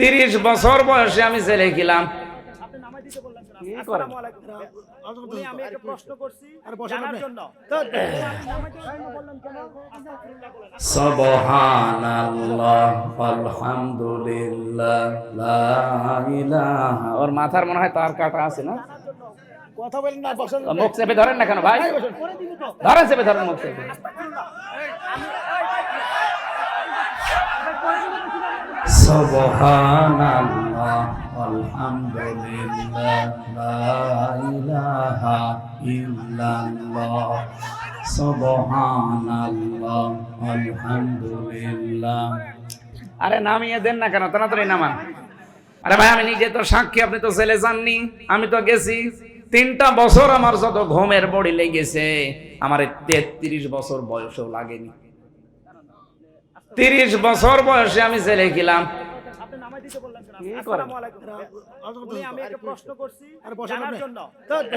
তিরিশ বছর বয়সে আমি ছেলে গেলাম ওর মাথার মনে হয় তার কাটা আছে না? কথা বলেন না বসেন। মুখ চেপে ধরেন না কেন ভাই? করে দিবি তো? ধরেন চেপে ধরেন মুখ চেপে। আরে নামিয়ে দেন না কেন? তাড়াতাড়ি নামান। আরে ভাই, আমি নিজে তো সাক্ষী, আপনি তো ছেলে যাননি। আমি তো গেছি। তিনটা বছর আমার যত ঘুমের বড়ি লেগেছে, আমার তেত্রিশ বছর বয়সেও লাগেনি। তিরিশ বছর বয়সে আমি খিলাম আপনি নামাই দিতে বললেন কেন? আসসালামু আলাইকুম। উনি আমি একটা প্রশ্ন করছি জানার জন্য। তো আপনি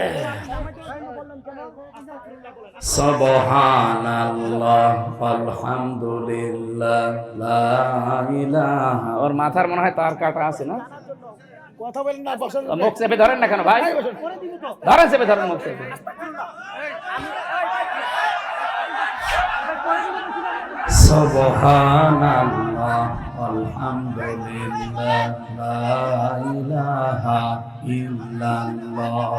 নামাই দিতে বললেন কেন? আস্তাগফিরুল্লাহ বলেন। সুবহানাল্লাহ আলহামদুলিল্লাহ লা ইলাহা ওর মাথার মনে হয় তার কাটা আছে না? কথা বলেন না বসেন। মুখ চেপে ধরেন না কেন ভাই? ধরেন চেপে ধরেন মুখ চেপে। সুবহানাল্লাহ, আলহামদুলিল্লাহ, লা ইলাহা ইল্লাল্লাহ,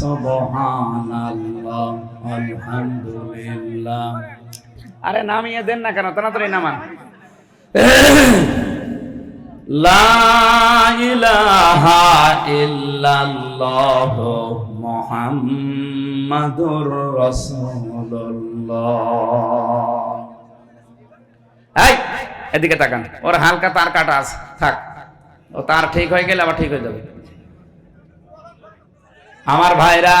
সুবহানাল্লাহ আলহামদুলিল্লাহ আরে নামিয়ে দেন না কেন, তাড়াতাড়ি নামান। লা ইলাহা ইল্লাল্লাহ এই, এদিকে তাকান। ওর হালকা তার কাটা আছে। থাক। ও তার ঠিক হয়ে গেলে আবার ঠিক হয়ে যাবে। আমার ভাইরা,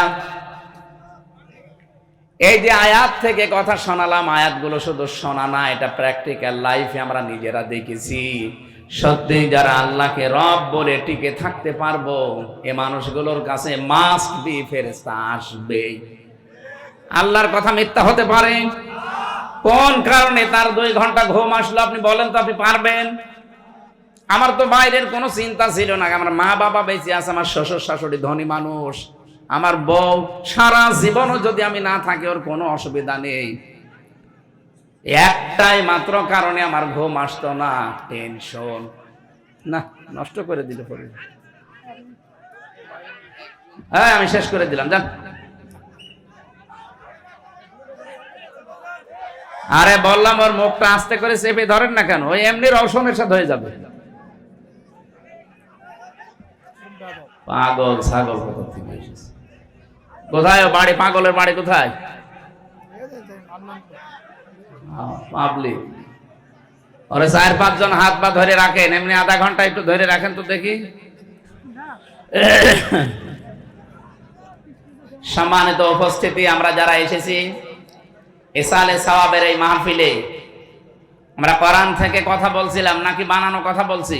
এই যে আয়াত থেকে কথা শোনালাম, আয়াতগুলো শুধু শোনা না, এটা প্র্যাকটিক্যাল লাইফে আমরা নিজেরা দেখেছি। সত্যি যারা আল্লাহকে রব বলে টিকে থাকতে পারব, এ মানুষগুলোর কাছে মাস্ট বি ফেরেস্তা আসবে আল্লাহর কথা মিথ্যা হতে পারে কোন কারণে তার দুই ঘণ্টা ঘুম আসলো আপনি বলেন তো, আপনি পারবেন? আমার তো বাইরের কোনো চিন্তা ছিল না। আমার মা বাবা বেঁচে আছে, আমার শ্বশুর শাশুড়ি ধনী মানুষ। আমার বউ সারা জীবনও যদি আমি না থাকি, ওর কোনো অসুবিধা নেই। একটাই মাত্র কারণে আমার ঘুম আসতো না। টেনশন। না, নষ্ট করে দিল পরে হ্যাঁ আমি শেষ করে দিলাম, যান। আরে বললাম, ওর মুখটা আস্তে করে চেপে ধরেন না কেন? ওই এমনি রওশনের সাথে হয়ে যাবে। পাগল, ছাগল? কোথায় বাড়ি? পাগলের বাড়ি কোথায়? পাবলিক। ওরে চার পাঁচজন হাত পা ধরে রাখেন, এমনি আধা ঘণ্টা একটু ধরে রাখেন তো দেখি। সম্মানিত উপস্থিতি, আমরা যারা এসেছি এসালে সওয়াবের এই মাহফিলে আমরা কোরআন থেকে কথা বলছিলাম, নাকি বানানো কথা বলছি?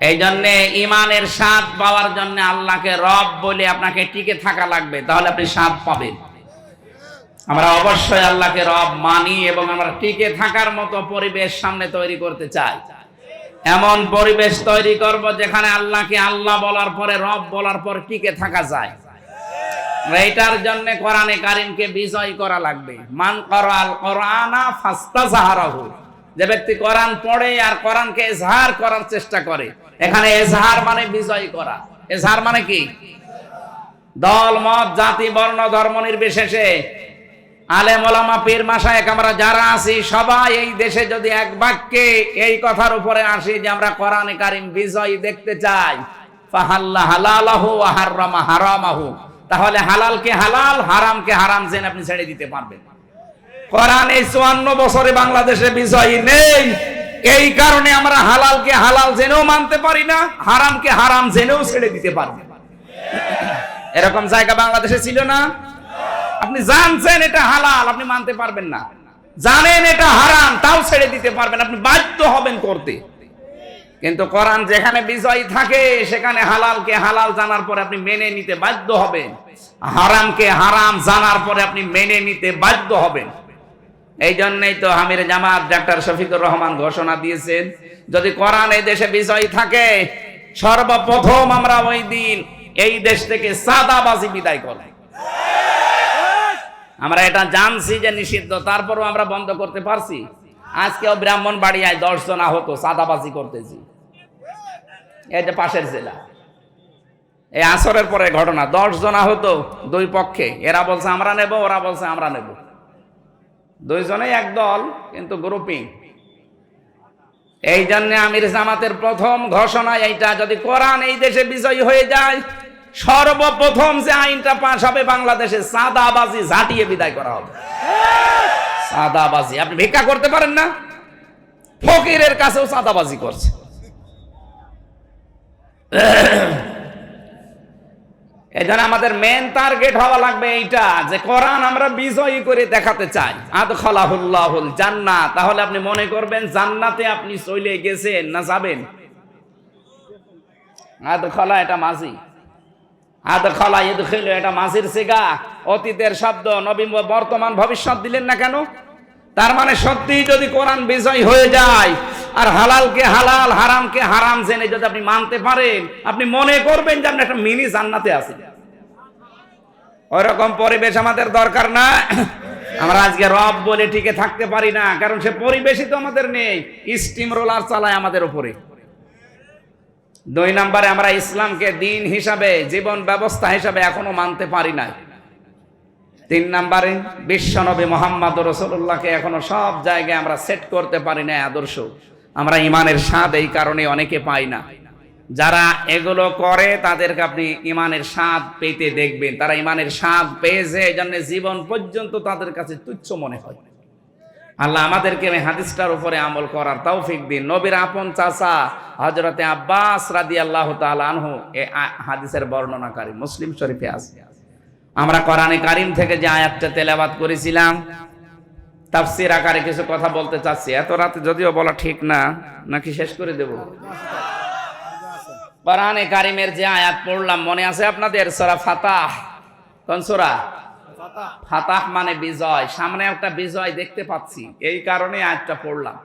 এই জন্যে ইমানের স্বাদ পাওয়ার জন্য আল্লাহকে রব বলে আপনাকে টিকে থাকা লাগবে, তাহলে আপনি স্বাদ পাবেন। আমরা অবশ্যই আল্লাহকে রব মানি এবং আমরা টিকে থাকার মতো পরিবেশ সামনে তৈরি করতে চাই। এমন পরিবেশ তৈরি করব যেখানে আল্লাহকে আল্লাহ বলার পরে, রব বলার পর টিকে থাকা যায়। এইটার জন্য কোরআনে কারিমকে বিজয় করা লাগবে। মান করাল কোরআনা ফাস্তা জাহারাহু যে ব্যক্তি কোরআন পড়ে আর কোরআনকে এজহার করার চেষ্টা করে, এখানে এজহার মানে বিজয় করা। এজহার মানে কি? দল, মত, জাতি, বর্ণ, ধর্ম নির্বিশেষে। আলেম, ওলামা, পীর মাসায়েক আমরা যারা আছি, সবাই এই দেশে যদি এক বাক্যে এই কথার উপরে আসি যে আমরা কোরআনে কারিম বিজয় দেখতে চাই, ফাহাল্লা হালালাহু হাররামা হারামাহু। তাহলে হালালকে হালাল, হারামকে হারাম জেনে আপনি ছেড়ে দিতে পারবেন। কোরআন এই চুয়ান্ন বছরে বাংলাদেশে বিজয়ী নেই। এই কারণে আমরা হালালকে হালাল জেনেও মানতে পারি না, হারামকে হারাম জেনেও ছেড়ে দিতে পারবেন এরকম জায়গা বাংলাদেশে ছিল না? আপনি জানছেন এটা হালাল, আপনি মানতে পারবেন না। জানেন এটা হারাম, তাও ছেড়ে দিতে পারবেন আপনি বাধ্য হবেন করতে। কিন্তু কোরআন যেখানে বিজয়ী থাকে, সেখানে হালালকে হালাল জানার পরে আপনি মেনে নিতে বাধ্য হবেন। হারামকে হারাম জানার পরে আপনি মেনে নিতে বাধ্য হবেন। এই জন্যই তো আমির জামাত ডাক্তার শফিকুর রহমান ঘোষণা দিয়েছেন, যদি কোরআন এই দেশে বিষয় থাকে, সর্বপ্রথম আমরা ওই দিন এই দেশ থেকে সাদাবাজি বিদায় করব। আমরা এটা জানছি যে নিষিদ্ধ, তারপরও আমরা বন্ধ করতে পারছি। আজকেও ব্রাহ্মণ বাড়িয়ায় দশ জন আহত সাদাবাজি করতেছি। যে পাশের জেলা। এই আসরের পরে ঘটনা দশ জন আহত দুই পক্ষে। এরা বলছে, আমরা নেব, ওরা বলছে, আমরা নেব। দুইজনেই এক দল, কিন্তু গ্রুপিং এই জন্য আমির জামাতের প্রথম ঘোষণা এইটা, যদি কোরআন এই দেশে বিজয়ী হয়ে যায়, সর্বপ্রথম যে আইনটা পাশ হবে, বাংলাদেশে সাদাবাজি ঝাঁটিয়ে বিদায় করা হবে। সাদাবাজি। আপনি ভিক্ষা করতে পারেন না? ফকিরের কাছেও সাদাবাজি করছে। এই আমাদের মেন টার্গেট হওয়া লাগবে এইটা, যে কোরআন আমরা বিজয়ী করে দেখাতে চাই। আদ খলাহুল্লাহুল জান্নাত। তাহলে আপনি মনে করবেন, জান্নাতে আপনি চলে গেছেন না যাবেন? আদ খলা এটা মাঝি আদ খলা ইদ এটা মাঝির সিগা। অতীতের শব্দ নবীন বর্তমান ভবিষ্যৎ দিলেন না কেন? তার মানে সত্যি যদি কোরআন বিজয় হয়ে যায়, আর হালালকে হালাল, হারামকে হারাম জেনে যদি আপনি মানতে পারেন, আপনি মনে করবেন যে আপনি একটা মিনি জান্নাতে আছেন ওইরকম পরিবেশ আমাদের দরকার না। আমরা আজকে রব বলে টিকে থাকতে পারি না, কারণ সে পরিবেশই তো আমাদের নেই। স্টিম রোলার চালায় আমাদের উপরে। দুই নম্বরে আমরা ইসলামকে দিন হিসাবে, জীবন ব্যবস্থা হিসাবে এখনও মানতে পারি নাই। তিন নম্বরে, বিশ্বনবী মোহাম্মদ রসুল্লাহকে এখনও সব জায়গায় আমরা সেট করতে পারি না আদর্শ। আমরা ইমানের স্বাদ এই কারণে অনেকে পাই না। যারা এগুলো করে, তাদেরকে আপনি ইমানের স্বাদ পেতে দেখবেন। তারা ইমানের স্বাদ পেয়েছে এই জন্য জীবন পর্যন্ত তাদের কাছে তুচ্ছ মনে হয়। আল্লাহ আমাদেরকে হাদিসটার উপরে আমল করার তৌফিক দিন। নবীর আপন চাচা হজরতে আব্বাস রাদি আল্লাহ আনহু এ হাদিসের বর্ণনাকারী মুসলিম শরীফে আছে। আমরা কোরআনে কারিম থেকে যে আয়াতটা তেলাবাত করেছিলাম, তাফসির আকারে কিছু কথা বলতে চাচ্ছি। এত রাতে যদিও বলা ঠিক না, নাকি শেষ করে দেব? কোরআনে কারিমের যে আয়াত পড়লাম, মনে আছে আপনাদের? সূরা ফাতাহ। কোন সূরা? ফাতাহ মানে বিজয়। সামনে একটা বিজয় দেখতে পাচ্ছি। এই কারণে আয়াতটা পড়লাম।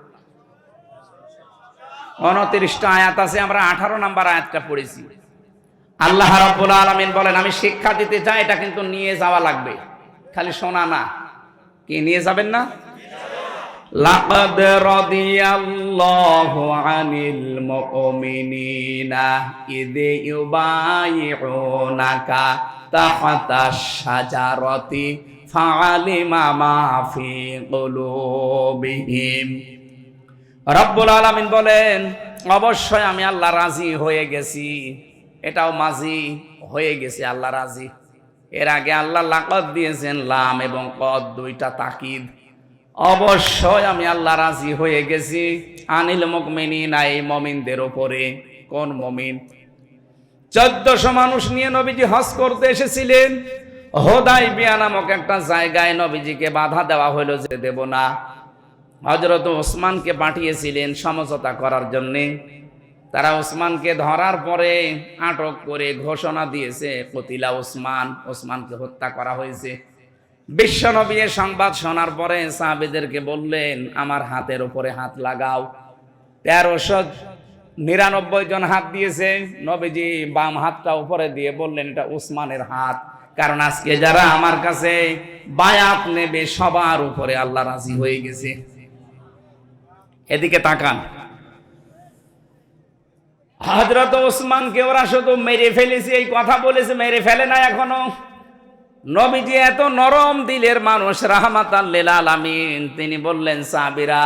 উনত্রিশটা আয়াত আছে, আমরা আঠারো নাম্বার আয়াতটা পড়েছি। আল্লাহ রাব্বুল আলামিন বলেন আমি শিক্ষা দিতে চাই এটা কিন্তু নিয়ে যাওয়া লাগবে। খালি শোনা না। কি নিয়ে যাবেন না? লাকাদ রাদিয়াল্লাহু আনিল মুমিনিনা ইদ ইউবাইউনাকা তাহতাশ শাজারাতি ফাআলিমা মা ফি কুলুবিহিম। রব্বুল আলামিন বলেন অবশ্যই আমি আল্লাহ রাজি হয়ে গেছি। এটাও মাঝি হয়ে গেছে, আল্লাহ রাজি। এর আগে আল্লাহ লাকত দিয়েছেন লাম এবং কদ, দুইটা তাকিদ। অবশ্যই আমি আল্লাহ রাজি হয়ে গেছি, আনিল মুকমিনিন এই মমিনদের ওপরে কোন মমিন? চোদ্দশো মানুষ নিয়ে নবীজি হজ করতে এসেছিলেন। হোদাই বিয়া নামক একটা জায়গায় নবীজিকে বাধা দেওয়া হলো যে দেব না। হজরত ওসমানকে পাঠিয়েছিলেন সমঝোতা করার জন্যে। তারা ওসমানকে ধরার পরে আটক করে ঘোষণা দিয়েছে, কতিলা ওসমান, ওসমানকে হত্যা করা হয়েছে। বিশ্বনবী সংবাদ শোনার পরে সাহাবেদেরকে বললেন, আমার হাতের উপরে হাত লাগাও। তেরোশো নিরানব্বই জন হাত দিয়েছে। নবীজি বাম হাতটা উপরে দিয়ে বললেন, এটা উসমানের হাত। কারণ আজকে যারা আমার কাছে বায়াত নেবে, সবার উপরে আল্লাহ রাজি হয়ে গেছে। এদিকে তাকান। হজরত ওসমানকে ওরা শুধু মেরে ফেলেছে, এই কথা বলেছে, মেরে ফেলে না এখনও। নবীজি এত নরম দিলের মানুষ রাহমাত আলামিন। তিনি বললেন সাবিরা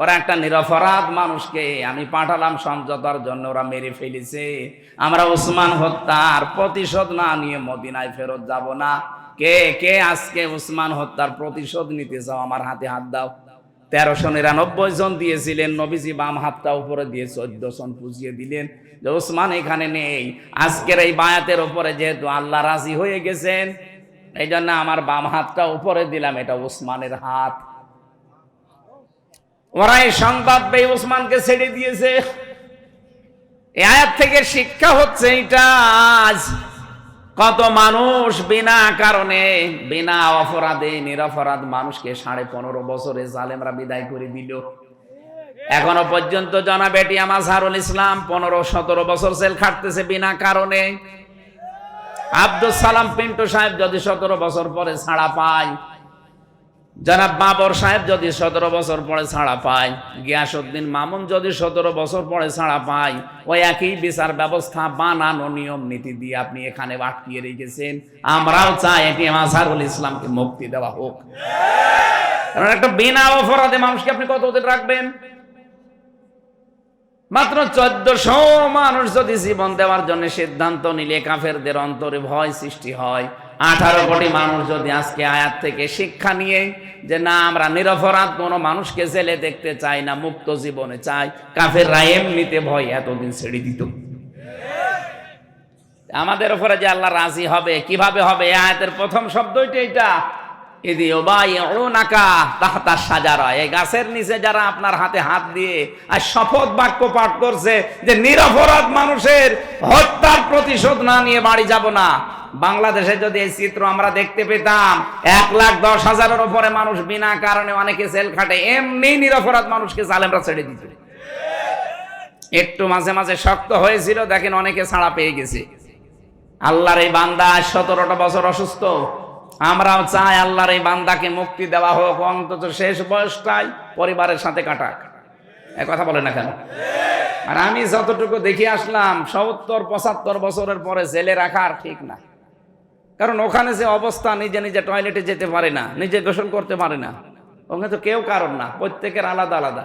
ওরা একটা নিরপরাধ মানুষকে আমি পাঠালাম সমঝোতার জন্য, ওরা মেরে ফেলেছে। আমরা উসমান হত্যার প্রতিশোধ না নিয়ে মদিনায় ফেরত যাব না। কে কে আজকে উসমান হত্যার প্রতিশোধ নিতে চাও? আমার হাতে হাত দাও। তেরোশো নিরানব্বই জন দিয়েছিলেন, নবীজি বাম হাতটা উপরে দিয়ে চোদ্দ জন পুজিয়ে দিলেন যে, ওসমান এখানে নেই। আজকের এই বায়াতের উপরে যেহেতু আল্লাহ রাজি হয়ে গেছেন এই জন্য আমার বাম হাতটা উপরে দিলাম, এটা ওসমানের হাত। ওরা এই সংবাদ পেয়ে ওসমানকে ছেড়ে দিয়েছে। এ আয়াত থেকে শিক্ষা হচ্ছে এটা আজ কত মানুষ বিনা কারণে, বিনা অপরাধে, নিরপরাধ মানুষকে সাড়ে পনেরো বছরে জালেমরা বিদায় করে দিল। এখনও পর্যন্ত জনাবেটি আমার আমাজহারুল ইসলাম পনেরো সতেরো বছর সেল খাটতেছে বিনা কারণে। আব্দুল সালাম পিন্টু সাহেব যদি সতেরো বছর পরে ছাড়া পায় জনাব বাবর সাহেব যদি সতেরো বছর পরে ছাড়া পায়, গিয়াসউদ্দিন মামুন যদি সতেরো বছর পরে ছাড়া পায় ওই একই বিচার ব্যবস্থা বানানো নিয়ম নীতি দিয়ে আপনি এখানে আটকিয়ে রেখেছেন। আমরাও চাই এটি আজহারুল ইসলামকে মুক্তি দেওয়া হোক। কারণ একটা বিনা অপরাধে মানুষকে আপনি কতদিন রাখবেন? মাত্র চোদ্দশো মানুষ যদি জীবন দেওয়ার জন্য সিদ্ধান্ত নিলে কাফেরদের অন্তরে ভয় সৃষ্টি হয়। আঠারো কোটি মানুষ যদি আজকে আয়াত থেকে শিক্ষা নিয়ে যে না, আমরা নিরপরাধ কোনো মানুষকে জেলে দেখতে চাই না, মুক্ত জীবনে চাই, কাফেররা এমনিতে ভয়, এতদিন ছেড়ে দিত। আমাদের উপরে যে আল্লাহ রাজি হবে, কীভাবে হবে? আয়াতের প্রথম শব্দটি এটা। ইদি ওবাই নাকা তাহতা সাজারা এই গাছের নিচে যারা আপনার হাতে হাত দিয়ে আর শপথ বাক্য পাঠ করছে যে নিরপরাধ মানুষের হত্যার প্রতিশোধ না নিয়ে বাড়ি যাব না বাংলাদেশে যদি এই চিত্র আমরা দেখতে পেতাম, এক লাখ দশ হাজারের উপরে মানুষ বিনা কারণে অনেকে জেল খাটে, এমনি নিরপরাধ মানুষকে জালেমরা ছেড়ে দিত। একটু মাঝে মাঝে শক্ত হয়েছিল, দেখেন অনেকে ছাড়া পেয়ে গেছে। আল্লাহর এই বান্দা সতেরোটা বছর অসুস্থ। আমরাও চাই আল্লাহর এই বান্দাকে মুক্তি দেওয়া হোক, অন্তত শেষ বয়সটাই পরিবারের সাথে কাটাক। কথা বলে না কেন? আর আমি যতটুকু দেখে আসলাম, সত্তর পঁচাত্তর বছরের পরে জেলে রাখার ঠিক না। কারণ ওখানে যে অবস্থা, নিজে নিজে টয়লেটে যেতে পারে না, নিজে গোসল করতে পারে না। ওখানে তো কেউ কারণ না, প্রত্যেকের আলাদা আলাদা।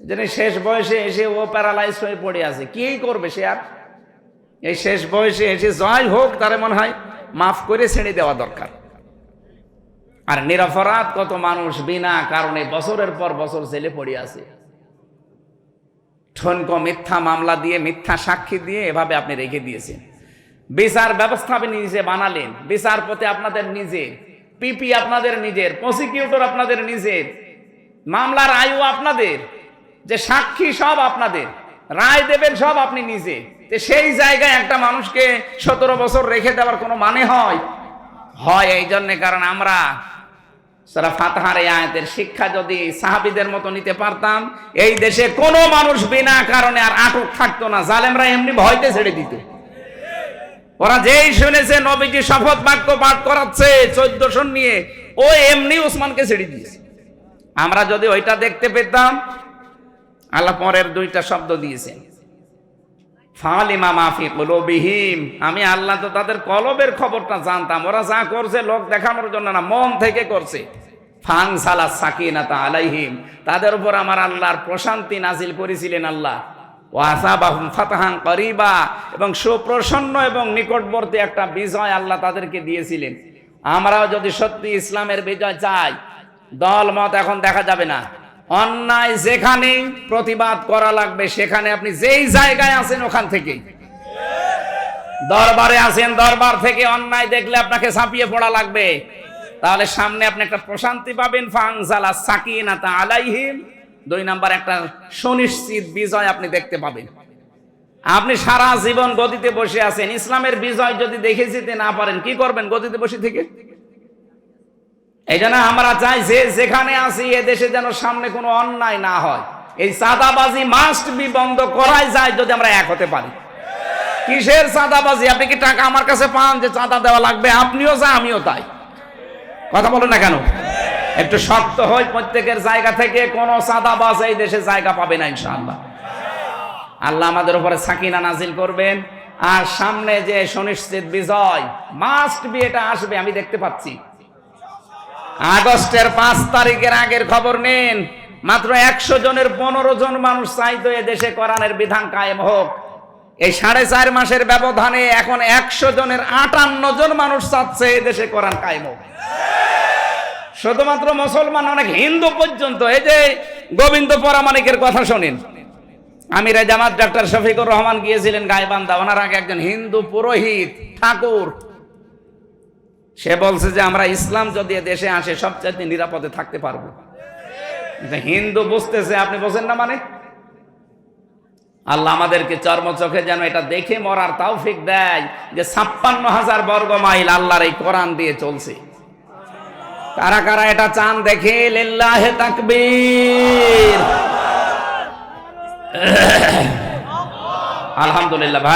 যেন শেষ বয়সে এসে ও প্যারালাইজ হয়ে পড়ে আছে। কি করবে সে আর? এই শেষ বয়সে এসে জয় হোক, তারে মনে হয় মাফ করে ছেড়ে দেওয়া দরকার। আর নিরপরাধ কত মানুষ বিনা কারণে বছরের পর বছর জেলে পড়ে আছে। ঠনক মিথ্যা মামলা দিয়ে, মিথ্যা সাক্ষী দিয়ে এভাবে আপনি রেখে দিয়েছেন। বিচার ব্যবস্থা আপনি নিজে বানালেন বিচারপতি আপনাদের নিজে পিপি আপনাদের নিজের প্রসিকিউটর আপনাদের নিজের, মামলার আয়ু আপনাদের, যে সাক্ষী সব আপনাদের, রায় দেবেন সব আপনি নিজে। তো সেই জায়গায় একটা মানুষকে সতেরো বছর রেখে দেওয়ার কোনো মানে হয়? হয় এই জন্যে কারণ আমরা সারা ফাতাহার এই আয়াতের শিক্ষা যদি সাহাবিদের মতো নিতে পারতাম, এই দেশে কোনো মানুষ বিনা কারণে আর আটক থাকতো না। জালেমরা এমনি ভয়তে ছেড়ে দিত। ওরা যেই শুনেছে নবীজি শপথ বাক্য পাঠ করাচ্ছে চোদ্দশো নিয়ে, ও এমনি ওসমানকে ছেড়ে দিয়েছে। আমরা যদি ওইটা দেখতে পেতাম, আল্লাহ পরের দুইটা শব্দ দিয়েছেন আমি আল্লাহ তো তাদের কলবের খবরটা জানতাম, ওরা যা করছে লোক দেখানোর জন্য না, মন থেকে করছে। ফাং সালা সাকিনাতা আলাইহিম, তাদের উপর আমার আল্লাহর প্রশান্তি নাজিল করেছিলেন আল্লাহ। ওয়াসাবাহুম ফাতাহান করিবা এবং সুপ্রসন্ন এবং নিকটবর্তী একটা বিজয় আল্লাহ তাদেরকে দিয়েছিলেন। আমরাও যদি সত্যি ইসলামের বিজয় চাই, দল, মত এখন দেখা যাবে না। অন্যায় যেখানে প্রতিবাদ করা লাগবে, সেখানে আপনি যেই জায়গায় আছেন ওখান থেকে। দরবারে আছেন, দরবার থেকে অন্যায় দেখলে আপনাকে ছাপিয়ে পড়া লাগবে। তাহলে সামনে আপনি একটা প্রশান্তি পাবেন ফাংজালা সাকিনাতা আলাইহিম। দুই নাম্বার একটা সুনিশ্চিত বিজয় আপনি দেখতে পাবেন। আপনি সারা জীবন গদিতে বসে আছেন, ইসলামের বিজয় যদি দেখে যেতে না পারেন, কি করবেন গদিতে বসে থেকে? এই জন্য আমরা চাই যে যেখানে আছি, এ দেশে যেন সামনে কোনো অন্যায় না হয়। এই চাঁদাবাজি মাস্ট বি বন্ধ করাই যায় যদি আমরা এক হতে পারি। কিসের চাঁদাবাজি? আপনি কি টাকা আমার কাছে পান যে চাঁদা দেওয়া লাগবে? আপনিও যা, আমিও তাই। কথা বলেন না কেন? একটু শক্ত হই প্রত্যেকের জায়গা থেকে, কোনো চাঁদাবাজ এই দেশে জায়গা পাবে না ইনশাআল্লাহ। আল্লাহ আমাদের উপরে সাকিনা নাজিল করবেন। আর সামনে যে সুনিশ্চিত বিজয় মাস্ট বি এটা আসবে, আমি দেখতে পাচ্ছি। আগস্টের পাঁচ তারিখের আগের খবর নেন। মাত্র একশো জনের পনেরো জন মানুষ চাইতো এ দেশে কোরআনের বিধান কায়েম হোক। এই সাড়ে চার মাসের ব্যবধানে এখন একশো জনের আটান্ন জন মানুষ চাচ্ছে এ দেশে কোরআন কায়েম হোক। শুধুমাত্র মুসলমান, অনেক হিন্দু পর্যন্ত। এই যে গোবিন্দ পরামানিকের কথা শোনেন। আমির জামাত ডাক্তার শফিকুর রহমান গিয়েছিলেন গাইবান্ধা। ওনার আগে একজন হিন্দু পুরোহিত, ঠাকুর। সে বলছে যে, আমরা ইসলাম যদি দেশে আসে সবচেয়ে নিরাপদে থাকতে পারব। হিন্দু বুঝতেছে, আপনি বোঝেন না মানে? আল্লাহ আমাদেরকে চর্ম চোখে যেন এটা দেখে মরার তৌফিক দেয় যে ছাপ্পান্ন হাজার বর্গ মাইল আল্লাহর এই কোরআন দিয়ে চলছে। কারা কারা এটা চান দেখে লিল্লাহে তাকবীর। আলহামদুলিল্লাহ ভাই।